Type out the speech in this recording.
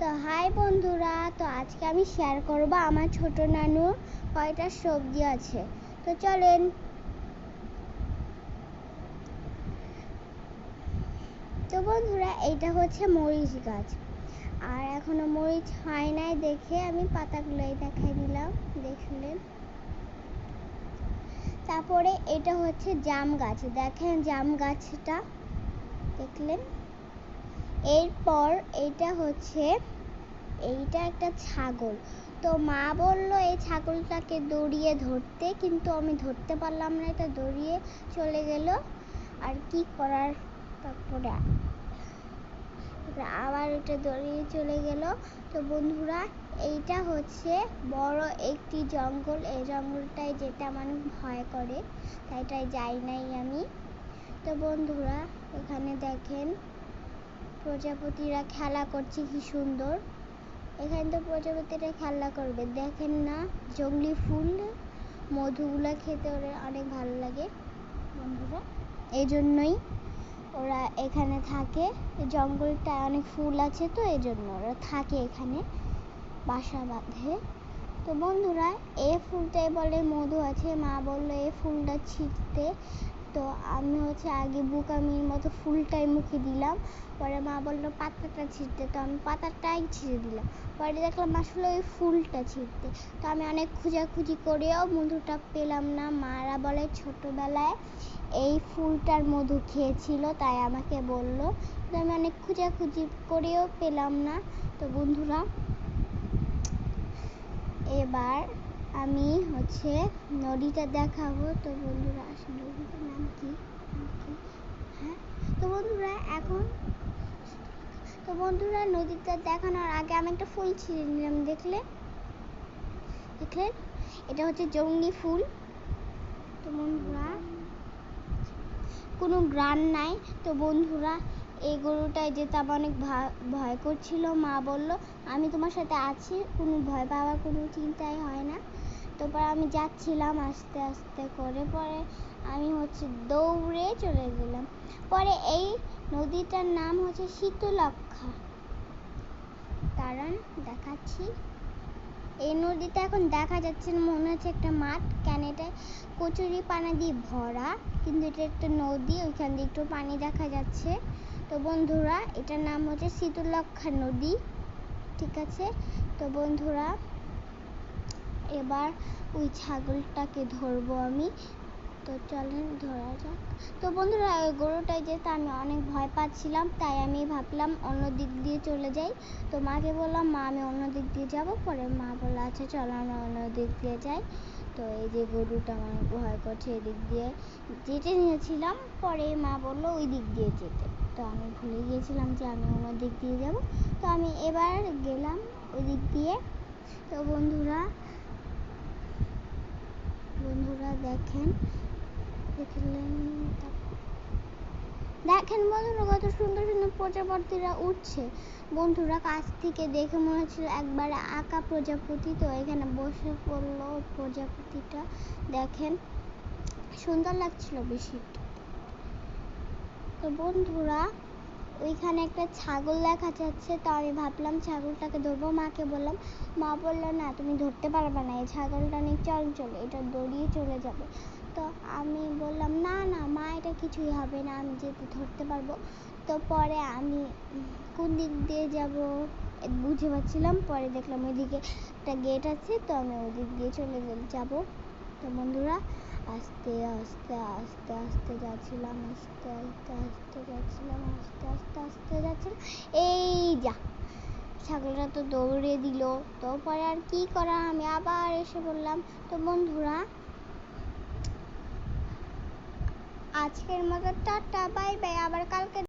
তো হাই বন্ধুরা, তো আজকে আমি শেয়ার করব আমার ছোট নানু কয়টা সবজি আছে। তো চলেন। তো বন্ধুরা, এইটা হচ্ছে মরিচ গাছ। আর এখনও মরিচ হয় নাই দেখে আমি পাতাগুলোই দেখাই দিলাম, দেখলেন। তারপরে এটা হচ্ছে জাম গাছ, দেখেন জাম গাছটা, দেখলেন। এরপর এটা হচ্ছে, এইটা একটা ছাগল। তো মা বলল, এই ছাগলটাকে দড়িয়ে ধরতে। কিন্তু আমি ধরতে পারলাম না, এটা দড়িয়ে চলে গেল। আর কি করার? তারপরে আবার এটা দড়িয়ে চলে গেল। তো বন্ধুরা, এইটা হচ্ছে বড় একটি জঙ্গল। এই জঙ্গলটায় যেতে আমার ভয় করে, তাই তাই যাই নাই আমি। তো বন্ধুরা, এখানে দেখেন প্রজাপতিরা খেলা করছে, কি সুন্দর। এখানে তো প্রজাপতিরা খেলা করবে। দেখেন না, জঙ্গলি ফুল, মধুগুলা খেতে ওরা অনেক ভালো লাগে, বন্ধুরা। এই জন্যই ওরা এখানে থাকে। জঙ্গলটা অনেক ফুল আছে তো এই জন্য ওরা থাকে এখানে, বাসা বাঁধে। তো বন্ধুরা, এ ফুলটাই বলে মধু আছে। মা বলল এই ফুলটা ছিটতে তো আমি হচ্ছে আগে বুকামির মতো ফুলটাই মুখে দিলাম। পরে মা বলল, পাতাটা ছিঁড়তে। তো আমি পাতাটাই ছিঁড়ে দিলাম। পরে দেখলাম আসলে ওই ফুলটা ছিঁড়তে। তো আমি অনেক খোঁজাখুঁজি করেও মধুটা পেলাম না। মারা বলে ছোটবেলায় এই ফুলটার মধু খেয়েছিল, তাই আমাকে বলল। তো আমি অনেক খোঁজাখুঁজি করেও পেলাম না। তো বন্ধুরা, এবার আমি হচ্ছে নদীটা দেখাবো। তো বন্ধুরা নদীটার নাম কি? হ্যাঁ? তো বন্ধুরা, এখন তো বন্ধুরা, নদীটা দেখানোর আগে আমি একটা ফুল ছিঁড়ে নিলাম, দেখলে? দেখলেন এটা হচ্ছে জঙ্গলি ফুল। তো বন্ধুরা, কোনো গ্রান নাই। তো বন্ধুরা, এই গরুটায় যেতে আমার অনেক ভয় করছিল। মা বলল, আমি তোমার সাথে আছি, কোনো ভয় পাওয়ার কোনো চিন্তাই হয় না। তারপর আমি যাচ্ছিলাম আস্তে আস্তে করে, পরে আমি হচ্ছে দৌড়ে চলে গেলাম। পরে এই নদীটার নাম হচ্ছে শীতলক্ষা কারণ দেখাচ্ছি। এই নদীটা এখন দেখা যাচ্ছে না, মনে হচ্ছে একটা মাঠ। কেন এটা? কচুরি পানা দিয়ে ভরা, কিন্তু এটা একটা নদী, ওইখান দিয়ে একটু পানি দেখা যাচ্ছে। তো বন্ধুরা, এটার নাম হচ্ছে শীতলক্ষা নদী। ঠিক আছে? তো বন্ধুরা এবার ওই ছাগলটাকে ধরবো আমি। তো চলেন ধরা যাক। তো বন্ধুরা গরুটায় যেতে আমি অনেক ভয় পাচ্ছিলাম, তাই আমি ভাবলাম অন্য দিক দিয়ে চলে যাই। তো মাকে বললাম, মা, আমি অন্য দিক দিয়ে যাব। পরে মা বলল আচ্ছা চলো, আমরা অন্য দিক দিয়ে যাই। তো এই যে গরুটা আমার ভয় করছে এদিক দিয়ে যেতে নিয়েছিলাম। পরে মা বলল, ওই দিক দিয়ে যেতে। তো আমি ভুলে গিয়েছিলাম যে আমি অন্য দিক দিয়ে যাব। তো আমি এবার গেলাম ওই দিক দিয়ে। তো বন্ধুরা দেখেন। দেখেন বন্ধুরা, কত সুন্দর সুন্দর প্রজাপতিরা উঠছে। বন্ধুরা, কাছ থেকে দেখে মনে হচ্ছিল একবারে আঁকা প্রজাপতি। তো এখানে বসে পড়ল প্রজাপতিটা। দেখেন, সুন্দর লাগছিল বেশি। তো বন্ধুরা ওইখানে একটা ছাগল দেখা যাচ্ছে, তো আমি ভাবলাম ছাগলটাকে ধরবো, মাকে বললাম, মা বলল, না, তুমি ধরতে পারবে না, এই ছাগলটা অনেক চঞ্চল এটা দড়িয়ে চলে যাবে। তো আমি বললাম, না না, মা, এটা কিছুই হবে না, আমি যেতে ধরতে পারব। তো পরে আমি কোন দিক দিয়ে যাব বুঝে পাচ্ছিলাম, পরে দেখলাম ওইদিকে একটা গেট আছে, তো আমি ওই দিক দিয়ে চলে যাব। তো বন্ধুরা আস্তে আস্তে আস্তে আস্তে যাচ্ছিলাম, আস্তে আস্তে আস্তে যাচ্ছিলাম, আস্তে আস্তে আস্তে যাচ্ছিলাম। এই যা, ছাগলটা তো দৌড়ে দিল। তো পরে আর কি করা? আমি আবার এসে বললাম, তো বন্ধুরা, আজকের মতো টাটা, বাই বাই, আবার কালকে